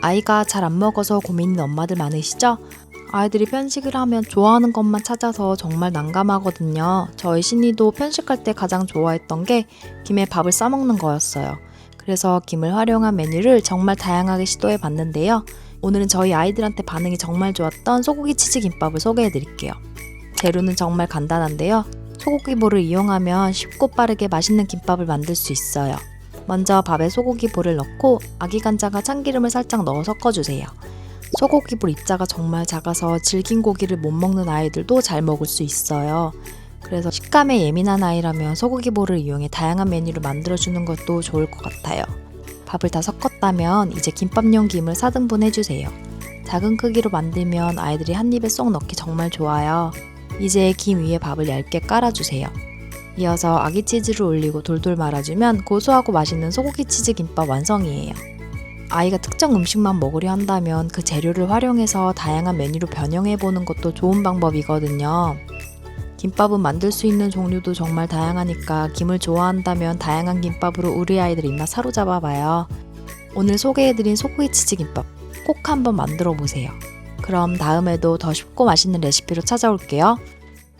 아이가 잘 안 먹어서 고민인 엄마들 많으시죠? 아이들이 편식을 하면 좋아하는 것만 찾아서 정말 난감하거든요. 저희 신이도 편식할 때 가장 좋아했던 게 김에 밥을 싸먹는 거였어요. 그래서 김을 활용한 메뉴를 정말 다양하게 시도해 봤는데요. 오늘은 저희 아이들한테 반응이 정말 좋았던 소고기 치즈 김밥을 소개해 드릴게요. 재료는 정말 간단한데요. 소고기 볼을 이용하면 쉽고 빠르게 맛있는 김밥을 만들 수 있어요. 먼저 밥에 소고기 볼을 넣고 아기 간장과 참기름을 살짝 넣어 섞어주세요. 소고기 볼 입자가 정말 작아서 질긴 고기를 못 먹는 아이들도 잘 먹을 수 있어요. 그래서 식감에 예민한 아이라면 소고기 볼을 이용해 다양한 메뉴를 만들어주는 것도 좋을 것 같아요. 밥을 다 섞었다면 이제 김밥용 김을 4등분 해주세요. 작은 크기로 만들면 아이들이 한 입에 쏙 넣기 정말 좋아요. 이제 김 위에 밥을 얇게 깔아주세요. 이어서 아기 치즈를 올리고 돌돌 말아주면 고소하고 맛있는 소고기 치즈 김밥 완성이에요. 아이가 특정 음식만 먹으려 한다면 그 재료를 활용해서 다양한 메뉴로 변형해 보는 것도 좋은 방법이거든요. 김밥은 만들 수 있는 종류도 정말 다양하니까 김을 좋아한다면 다양한 김밥으로 우리 아이들 입맛 사로잡아 봐요. 오늘 소개해드린 소고기 치즈 김밥 꼭 한번 만들어 보세요. 그럼 다음에도 더 쉽고 맛있는 레시피로 찾아올게요.